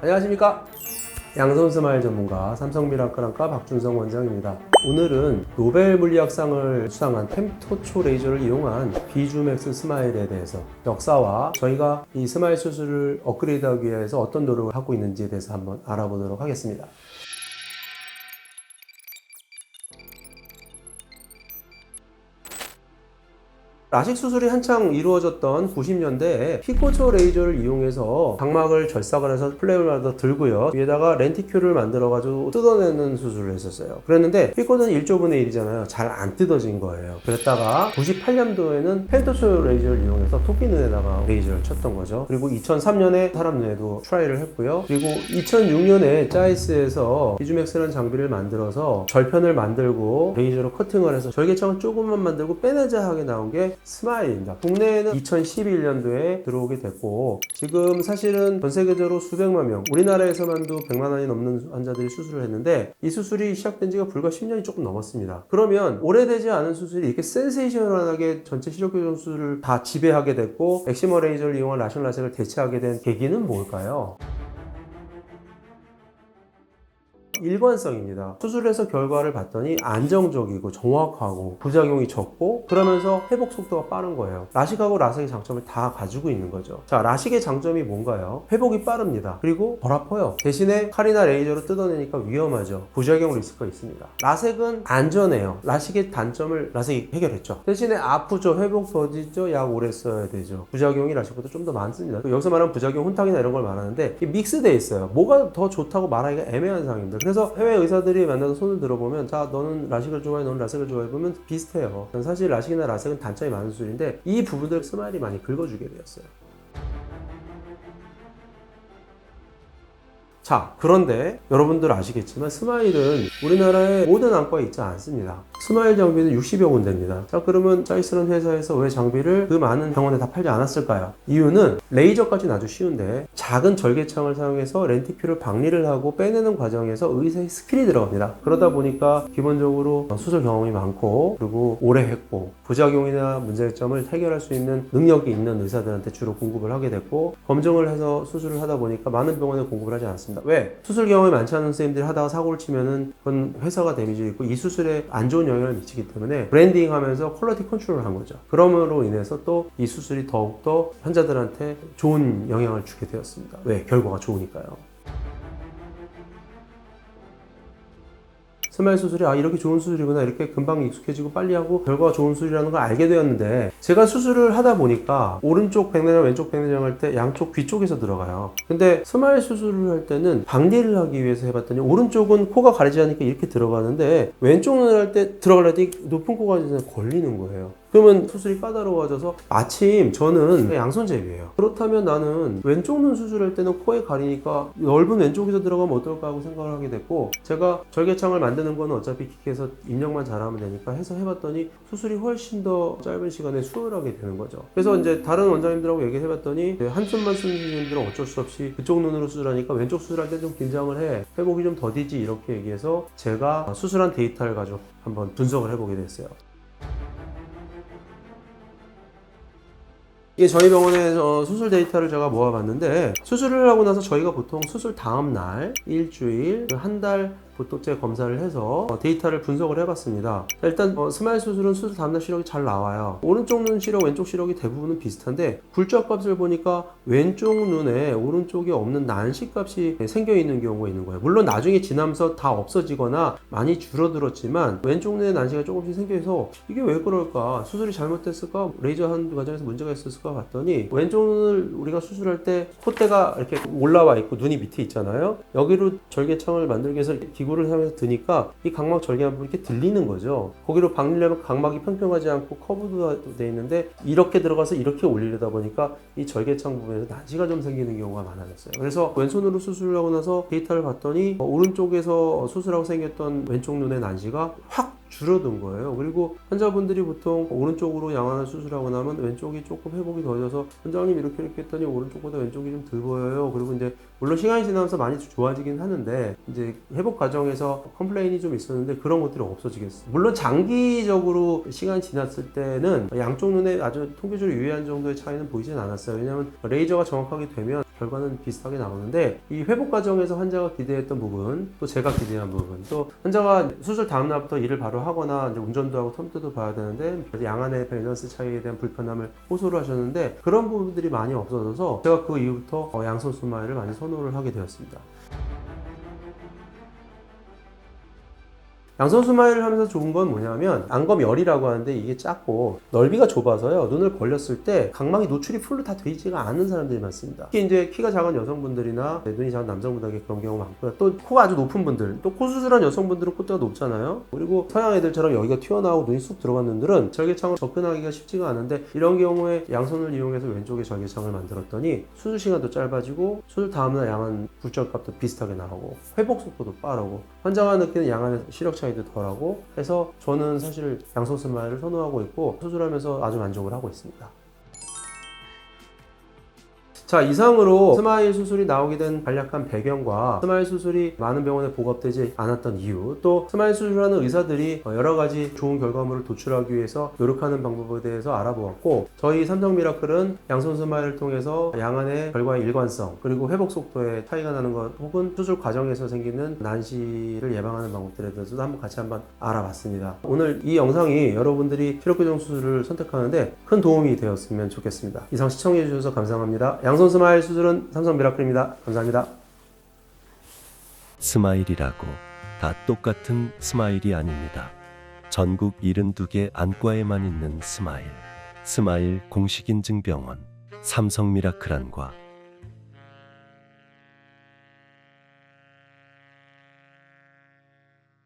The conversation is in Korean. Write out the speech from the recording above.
안녕하십니까? 양손 스마일 전문가 삼성미라클안과 박준성 원장입니다. 오늘은 노벨 물리학상을 수상한 템토초 레이저를 이용한 비주맥스 스마일에 대해서 역사와 저희가 이 스마일 수술을 업그레이드하기 위해서 어떤 노력을 하고 있는지에 대해서 한번 알아보도록 하겠습니다 라식 수술이 한창 이루어졌던 90년대에 피코초 레이저를 이용해서 각막을 절삭을 해서 플레이어를 들고요. 위에다가 렌티큐를 만들어가지고 뜯어내는 수술을 했었어요. 그랬는데 피코는 1조분의 1이잖아요. 잘 안 뜯어진 거예요. 그랬다가 98년도에는 펜토초 레이저를 이용해서 토끼 눈에다가 레이저를 쳤던 거죠. 그리고 2003년에 사람 눈에도 트라이를 했고요. 그리고 2006년에 짜이스에서 비주맥스라는 장비를 만들어서 절편을 만들고 레이저로 커팅을 해서 절개창을 조금만 만들고 빼내자 하게 나온 게 스마일입니다. 국내에는 2011년도에 들어오게 됐고 지금 사실은 전 세계적으로 수백만 명, 우리나라에서만도 100만 원이 넘는 환자들이 수술을 했는데 이 수술이 시작된 지가 불과 10년이 조금 넘었습니다. 그러면 오래되지 않은 수술이 이렇게 센세이셔널하게 전체 시력 교정 수술을 다 지배하게 됐고 엑시머 레이저를 이용한 라션 라섹을 대체하게 된 계기는 뭘까요? 일관성입니다. 수술해서 결과를 봤더니 안정적이고 정확하고 부작용이 적고 그러면서 회복 속도가 빠른 거예요. 라식하고 라섹의 장점을 다 가지고 있는 거죠. 자, 라식의 장점이 뭔가요? 회복이 빠릅니다. 그리고 덜 아파요. 대신에 칼이나 레이저로 뜯어내니까 위험하죠. 부작용 리스크가 있습니다. 라섹은 안전해요. 라식의 단점을 라섹이 해결했죠. 대신에 아프죠. 회복 더디죠. 약 오래 써야 되죠. 부작용이 라식보다 좀 더 많습니다. 여기서 말하는 부작용 혼탁이나 이런 걸 말하는데 믹스돼 있어요. 뭐가 더 좋다고 말하기가 애매한 상황입니다. 그래서 해외 의사들이 만나서 손을 들어보면 자 너는 라식을 좋아해 너는 라섹을 좋아해 보면 비슷해요. 전 사실 라식이나 라섹은 단점이 많은 수술인데 이 부분들 스마일이 많이 긁어주게 되었어요. 자 그런데 여러분들 아시겠지만 스마일은 우리나라의 모든 안과에 있지 않습니다 스마일 장비는 60여 군데입니다. 자 그러면 짜이스런 회사에서 왜 장비를 그 많은 병원에 다 팔지 않았을까요? 이유는 레이저까지는 아주 쉬운데 작은 절개창을 사용해서 렌티큐를 박리를 하고 빼내는 과정에서 의사의 스킬이 들어갑니다. 그러다 보니까 기본적으로 수술 경험이 많고 그리고 오래 했고 부작용이나 문제점을 해결할 수 있는 능력이 있는 의사들한테 주로 공급을 하게 됐고 검증을 해서 수술을 하다 보니까 많은 병원에 공급을 하지 않습니다. 왜? 수술 경험이 많지 않은 선생님들이 하다가 사고를 치면은 그건 회사가 데미지 있고 이 수술에 안 좋은 영향 을 미치기 때문에 브랜딩 하면서 퀄리티 컨트롤을 한 거죠. 그럼으로 인해서 또 이 수술이 더욱더 환자들한테 좋은 영향을 주게 되었습니다. 왜? 결과가 좋으니까요. 스마일 수술이 아 이렇게 좋은 수술이구나 이렇게 금방 익숙해지고 빨리 하고 결과가 좋은 수술이라는 걸 알게 되었는데 제가 수술을 하다 보니까 오른쪽 백내장 왼쪽 백내장 할 때 양쪽 귀 쪽에서 들어가요. 근데 스마일 수술을 할 때는 방리를 하기 위해서 해봤더니 오른쪽은 코가 가리지 않으니까 이렇게 들어가는데 왼쪽 눈을 할 때 들어갈 때 높은 코가 걸리는 거예요 그러면 수술이 까다로워져서 마침 저는 양손잡이에요. 그렇다면 나는 왼쪽 눈 수술할 때는 코에 가리니까 넓은 왼쪽에서 들어가면 어떨까 하고 생각을 하게 됐고 제가 절개창을 만드는 거는 어차피 기계에서 입력만 잘하면 되니까 해서 해봤더니 수술이 훨씬 더 짧은 시간에 수월하게 되는 거죠. 그래서 이제 다른 원장님들하고 얘기해봤더니 한숨만 쓰는 선생님들은 어쩔 수 없이 그쪽 눈으로 수술하니까 왼쪽 수술할 때 좀 긴장을 해 회복이 좀 더디지 이렇게 얘기해서 제가 수술한 데이터를 가지고 한번 분석을 해보게 됐어요. 이게 저희 병원에서 수술 데이터를 제가 모아봤는데 수술을 하고 나서 저희가 보통 수술 다음 날 일주일 한 달 보톡제 검사를 해서 어, 데이터를 분석을 해봤습니다. 자, 일단 어, 스마일 수술은 수술 다음날 시력이 잘 나와요. 오른쪽 눈 시력, 왼쪽 시력이 대부분은 비슷한데 굴절값을 보니까 왼쪽 눈에 오른쪽에 없는 난시 값이 생겨 있는 경우가 있는 거예요. 물론 나중에 지나면서 다 없어지거나 많이 줄어들었지만 왼쪽 눈에 난시가 조금씩 생겨서 이게 왜 그럴까? 수술이 잘못됐을까? 레이저 한 과정에서 문제가 있었을까 봤더니 왼쪽 눈을 우리가 수술할 때 콧대가 이렇게 올라와 있고 눈이 밑에 있잖아요. 여기로 절개창을 만들기 위해서 기구 를 사용해서 드니까 이 각막 절개한 부분이 이렇게 들리는 거죠. 거기로 박리려면 각막이 평평하지 않고 커브도 돼 있는데 이렇게 들어가서 이렇게 올리려다 보니까 이 절개창 부분에서 난시가 좀 생기는 경우가 많아졌어요. 그래서 왼손으로 수술을 하고 나서 데이터를 봤더니 어, 오른쪽에서 수술하고 생겼던 왼쪽 눈의 난시가 확 줄어든 거예요. 그리고 환자분들이 보통 오른쪽으로 양안을 수술하고 나면 왼쪽이 조금 회복이 더뎌서 원장님 이렇게 이렇게 했더니 오른쪽보다 왼쪽이 좀 덜 보여요. 그리고 이제 물론 시간이 지나면서 많이 좋아지긴 하는데 이제 회복 과정에서 컴플레인이 좀 있었는데 그런 것들이 없어지겠어요. 물론 장기적으로 시간이 지났을 때는 양쪽 눈에 아주 통계적으로 유의한 정도의 차이는 보이진 않았어요. 왜냐하면 레이저가 정확하게 되면 결과는 비슷하게 나오는데 이 회복 과정에서 환자가 기대했던 부분, 또 제가 기대한 부분, 또 환자가 수술 다음 날부터 일을 바로 하거나 이제 운전도 하고 텀트도 봐야 되는데 양안의 밸런스 차이에 대한 불편함을 호소를 하셨는데 그런 부분들이 많이 없어져서 제가 그 이후부터 어, 양손 스마일을 많이 선호를 하게 되었습니다. 양손 스마일을 하면서 좋은 건 뭐냐면 안검열이라고 하는데 이게 작고 넓이가 좁아서요. 눈을 벌렸을 때 각막이 노출이 풀로 다 되지가 않는 사람들이 많습니다. 특히 이제 키가 작은 여성분들이나 눈이 작은 남성분들에게 그런 경우 많고요. 또 코가 아주 높은 분들 또 코 수술한 여성분들은 콧대가 높잖아요. 그리고 서양 애들처럼 여기가 튀어나오고 눈이 쑥 들어간 눈들은 절개창을 접근하기가 쉽지가 않은데 이런 경우에 양손을 이용해서 왼쪽에 절개창을 만들었더니 수술 시간도 짧아지고 수술 다음날 양안 굴절값도 비슷하게 나오고 회복 속도도 빠르고 환자가 느끼는 양안의 시력 차이 도 덜하고 해서 저는 사실 양손 스마일을 선호하고 있고 수술하면서 아주 만족을 하고 있습니다. 자 이상으로 스마일 수술이 나오게 된 간략한 배경과 스마일 수술이 많은 병원에 보급되지 않았던 이유 또 스마일 수술하는 의사들이 어, 여러 가지 좋은 결과물을 도출하기 위해서 노력하는 방법에 대해서 알아보았고 저희 삼성 미라클은 양손 스마일을 통해서 양안의 결과의 일관성 그리고 회복 속도에 차이가 나는 것 혹은 수술 과정에서 생기는 난시를 예방하는 방법들에 대해서도 한번 같이 한번 알아봤습니다. 오늘 이 영상이 여러분들이 시력교정 수술을 선택하는데 큰 도움이 되었으면 좋겠습니다. 이상 시청해 주셔서 감사합니다. 양손 스마일 수술은 삼성 미라클입니다 감사합니다 스마일이라고 다 똑같은 스마일이 아닙니다. 전국 72개 안과에만 있는 스마일. 스마일 공식 인증 병원 삼성 미라클 안과